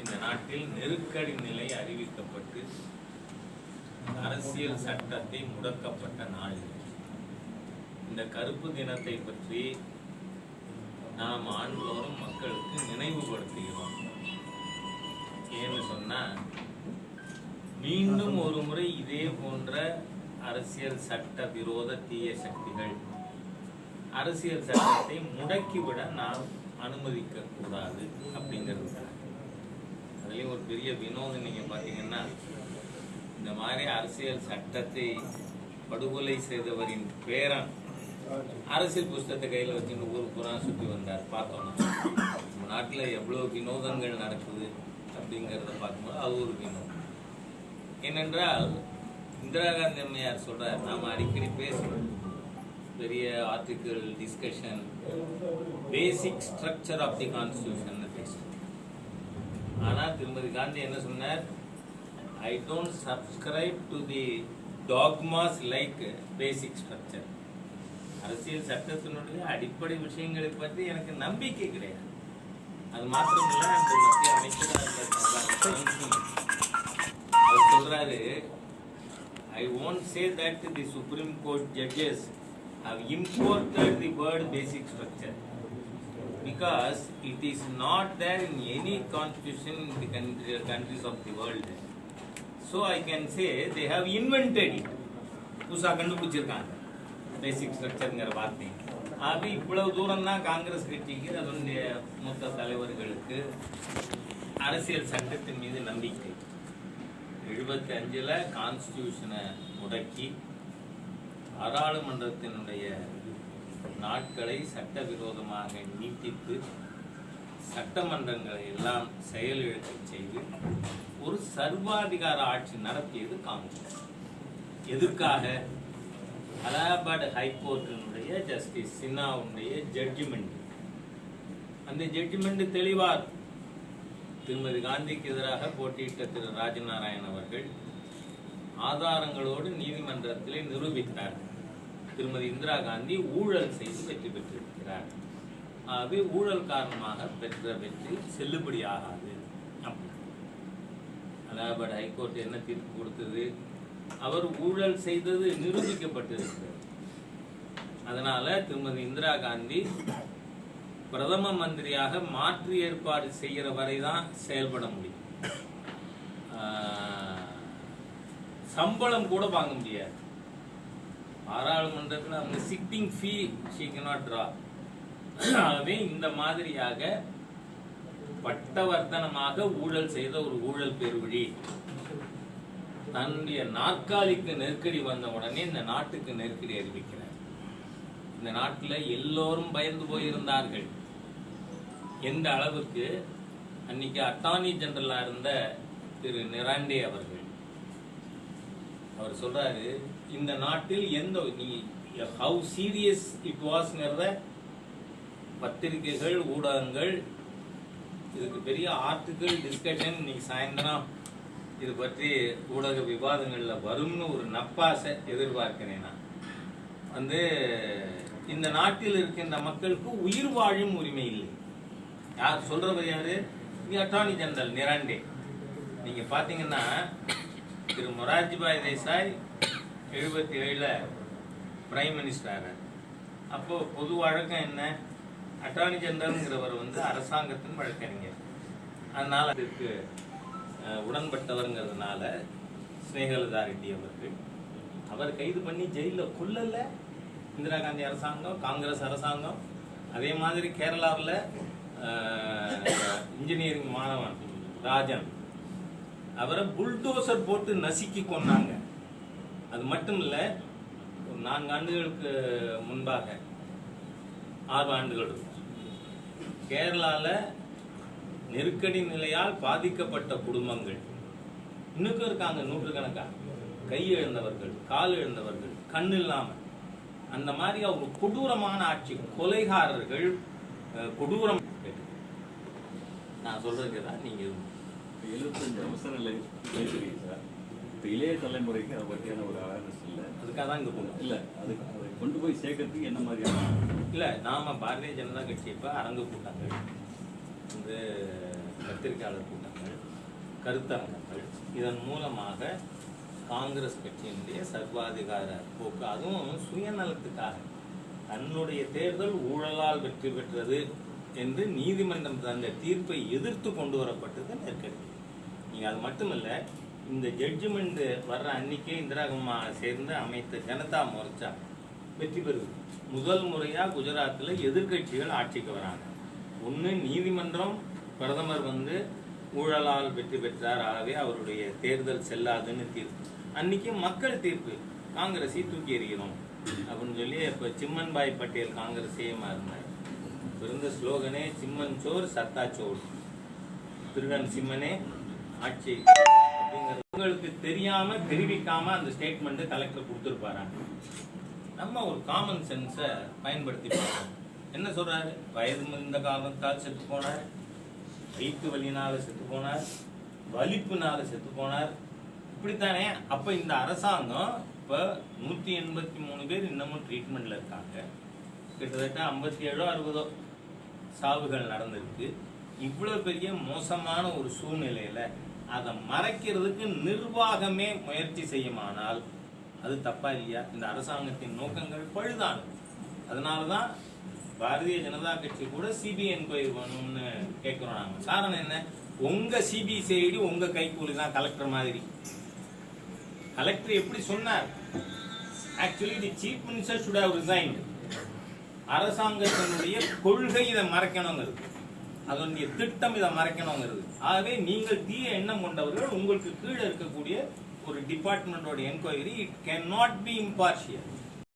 இந்த நாட்டில் நெருக்கடி நிலை அறிவிக்கப்பட்டு அரசியல் சட்டத்தை முடக்கப்பட்ட நாள். இந்த கருப்பு தினத்தை பற்றி நாம் ஆண்டுதோறும் மக்களுக்கு நினைவுபடுத்துகிறோம். ஏன்னு சொன்னால் மீண்டும் ஒரு முறை இதே போன்ற அரசியல் சட்ட விரோத தீய சக்திகள் அரசியல் சட்டத்தை முடக்கிவிட நாம் அனுமதிக்க கூடாது அப்படிங்கிறது அதுலேயும் ஒரு பெரிய வினோதம் நீங்கள் பார்த்தீங்கன்னா இந்த மாதிரி அரசியல் சட்டத்தை படுகொலை செய்தவரின் பேரன் அரசியல் புஸ்தகத்தை கையில் வச்சுட்டு ஊர் புறா சுற்றி வந்தார். பார்த்தோம்னா நம்ம நாட்டில் எவ்வளோ வினோதங்கள் நடக்குது அப்படிங்கிறத பார்க்கும்போது அது ஒரு வினோதம். ஏனென்றால் இந்திரா காந்தி அம்மையார் சொல்கிறார் நாம அடிக்கடி பேசுகிறோம் பெரிய article discussion basic structure of the constitution பேசுறோம். ஆனால் திருமதி காந்தி என்ன சொன்னார்? I don't subscribe to the dogmas like basic structure அரசியல் சட்டத்தினுடைய அடிப்படை விஷயங்களை பற்றி எனக்கு நம்பிக்கை கிடையாது. அது மாத்திரமில்லை அந்த மத்திய அமைச்சராக அவர் சொல்கிறாரு I won't say that the supreme court judges have imported the word basic structure because it is not there in any constitution in the country, countries of the world. So I can say they have invented it. புதுசா கண்டுபிடிச்சிருக்காங்க பேசிக் ஸ்ட்ரக்சருங்கிற வார்த்தை அது இவ்வளவு தூரம் தான் காங்கிரஸ் கட்சிக்கு அதனுடைய மூத்த தலைவர்களுக்கு அரசியல் சட்டத்தின் மீது நம்பிக்கை எழுபத்தி அஞ்சுல கான்ஸ்டியூஷனை முடக்கி பாராளுமன்றத்தினுடைய நாட்களை சட்டவிரோதமாக நீட்டித்து சட்டமன்றங்களை எல்லாம் செயலிழக்க செய்து ஒரு சர்வாதிகார ஆட்சி நடத்தியது காங்கிரஸ். எதற்காக? அலகாபாத் ஹைகோர்ட்டினுடைய ஜஸ்டிஸ் சின்னாவுடைய ஜட்ஜ்மெண்ட் அந்த ஜட்ஜ்மெண்ட் தெளிவார். திருமதி காந்திக்கு எதிராக போட்டியிட்ட திரு ராஜநாராயண் அவர்கள் ஆதாரங்களோடு நீதிமன்றத்திலே நிரூபித்தார். திருமதி இந்திரா காந்தி ஊழல் செய்து வெற்றி பெற்றிருக்கிறார். அது ஊழல் காரணமாக பெற்ற வெற்றி செல்லுபடியாகாது அலகாபாத் ஹைகோர்ட் என்ன தீர்ப்பு கொடுத்தது? அவர் ஊழல் செய்தது நிரூபிக்கப்பட்டிருக்கிறது. அதனால திருமதி இந்திரா காந்தி பிரதம மந்திரியாக மாற்று ஏற்பாடு செய்கிற வரை தான் செயல்பட முடியும். ஆஹ், சம்பளம் கூட வாங்க முடியாது. பாராளுமன்றத்தில் அவங்க sitting fee she cannot draw. ஆகவே இந்த மாதிரியாக பட்டவர்த்தனமாக ஊழல் செய்த ஒரு ஊழல் பெருவழி. தன்னுடைய நாற்காலிக்கு நெருக்கடி வந்த உடனே இந்த நாட்டுக்கு நெருக்கடி அறிவிக்கிறார். இந்த நாட்டில் எல்லோரும் பயந்து போயிருந்தார்கள். எந்த அளவுக்கு? அன்னைக்கு அட்டார்னி ஜெனரலாக இருந்த திரு நிராண்டே அவர்கள். அவர் சொல்றாரு இந்த நாட்டில் எந்த நீ ஹவு சீரியஸ் இட் வாஸ்ங்கிறத பத்திரிகைகள் ஊடகங்கள் இதுக்கு பெரிய ஆர்டிகிள் டிஸ்கஷன் இன்னைக்கு சாயந்தரம் இது பற்றி ஊடக விவாதங்களில் வரும்னு ஒரு நப்பாசை எதிர்பார்க்கிறேன் நான். வந்து இந்த நாட்டில் இருக்கின்ற மக்களுக்கு உயிர் வாழும் உரிமை இல்லை. யார் சொல்றவர் யாரு? நீ அட்டார்னி ஜெனரல் நிராண்டே நீங்க பாத்தீங்கன்னா திரு மொரார்ஜிபாய் தேசாய் எழுபத்தி ஏழில் பிரைம் மினிஸ்டர் அப்போது பொது வழக்கம் என்ன? அட்டார்னி ஜெனரல்ங்கிறவர் வந்து அரசாங்கத்தின் வழக்கறிஞர். அதனால் அதுக்கு உடன்பட்டவருங்கிறதுனால ஸ்னேகலதா ரெட்டி அவர்கள் அவர் கைது பண்ணி ஜெயிலில் கொல்லல. இந்திரா காந்தி அரசாங்கம் காங்கிரஸ் அரசாங்கம் அதே மாதிரி கேரளாவில் இன்ஜினியரிங் மாணவன் ராஜன் அவரை புல்டோசர் போட்டு நசுக்கி கொன்னாங்க. அது மட்டும் இல்லை ஒரு நான்கு ஆண்டுகளுக்கு முன்பாக ஆறு ஆண்டுகள் கேரளாவில் நெருக்கடி நிலையால் பாதிக்கப்பட்ட குடும்பங்கள். இன்னுக்கும் இருக்காங்க நூற்றுக்கணக்காக. கை இழந்தவர்கள் கால் இழந்தவர்கள் கண் இல்லாமல். அந்த மாதிரி அவங்க கொடூரமான ஆட்சி கொலைகாரர்கள் கொடூரம். நான் சொல்றதுக்கு தான் நீங்கள் எழுபத்தஞ்சு அவசர பேசுறீங்க சார் இப்போ இளைய தலைமுறைக்கு அதை பற்றியான ஒரு அவேர்னஸ் இல்லை. அதுக்காக தான் இங்க போகணும் இல்லை அது அதை கொண்டு போய் சேர்க்கறதுக்கு என்ன மாதிரியான இல்ல நாம பாரதிய ஜனதா கட்சி இப்ப அரங்கு கூட்டங்கள் வந்து பத்திரிகையாளர் கூட்டங்கள் கருத்தரங்கங்கள் இதன் மூலமாக காங்கிரஸ் கட்சியினுடைய சர்வாதிகார போக்கு அதுவும் சுயநலத்துக்காக. தன்னுடைய தேர்தல் ஊழலால் வெற்றி பெற்றது என்று நீதிமன்றம் தந்த தீர்ப்பை எதிர்த்து கொண்டு வரப்பட்டது நெருக்கடி நீங்க அது மட்டுமல்ல இந்த ஜட்ஜ்மெண்ட் வர்ற அன்னைக்கே இந்திரா குமார் சேர்ந்து அமைத்த ஜனதா மோர்ச்சா வெற்றி பெறுது. முதல் முறையா குஜராத்தில் எதிர்க்கட்சிகள் ஆட்சிக்கு வராங்க. ஒன்று நீதிமன்றம் பிரதமர் வந்து ஊழலால் வெற்றி பெற்றார் ஆகவே அவருடைய தேர்தல் செல்லாதுன்னு தீர்ப்பு. அன்னைக்கு மக்கள் தீர்ப்பு காங்கிரஸை தூக்கி எறிகிறோம் அப்படின்னு சொல்லி இப்போ சிம்மன்பாய் பட்டேல் காங்கிரஸ் சிஎம்மா இருந்தார் பிறந்த ஸ்லோகனே சிம்மன் சோர் சத்தா சோர் திருடன் சிம்மனே ஆட்சி அப்படிங்கிறது உங்களுக்கு தெரியாம தெரிவிக்காம அந்த ஸ்டேட்மெண்ட் கலெக்டர் கொடுத்துருப்பாரு நம்ம ஒரு காமன் சென்ஸை பயன்படுத்தி பார்க்கணும் என்ன சொல்றாரு? வயது முதிர்ந்த காரணத்தால் செத்து போனார். வயிற்று வலியினால செத்து போனார். வலிப்புனால செத்து போனார். இப்படித்தானே? அப்ப இந்த அரசாங்கம் இப்ப நூத்தி எண்பத்தி மூணு பேர் இன்னமும் ட்ரீட்மெண்ட்ல இருக்காங்க. கிட்டத்தட்ட ஐம்பத்தி ஏழோ அறுபதோ சாவுகள் நடந்திருக்கு. இவ்வளவு பெரிய மோசமான ஒரு சூழ்நிலையில அதை மறைக்கிறதுக்கு நிர்வாகமே முயற்சி செய்யுமானால் அது தப்பா இல்லையா? இந்த அரசாங்கத்தின் நோக்கங்கள் பழுதானது அதனாலதான் பாரதிய ஜனதா கட்சி கூட சிபிஐ என்கொயரி வேணும்னு கேட்கிறோம் நாங்க. காரணம் என்ன? உங்க சிபிசிஐடி உங்க கைக்கூலி தான் கலெக்டர் மாதிரி. கலெக்டர் எப்படி சொன்னார்? Actually the chief minister should have resign அரசாங்கத்தினுடைய கொள்கை இதை மறைக்கணுங்கிறது. அதனுடைய திட்டம் இதை மறைக்கணுங்கிறது. ஆகவே நீங்கள் தீய எண்ணம் கொண்டவர்கள் உங்களுக்கு கீழே இருக்கக்கூடிய ஒரு டிபார்ட்மெண்டோட enquiry it can not be impartial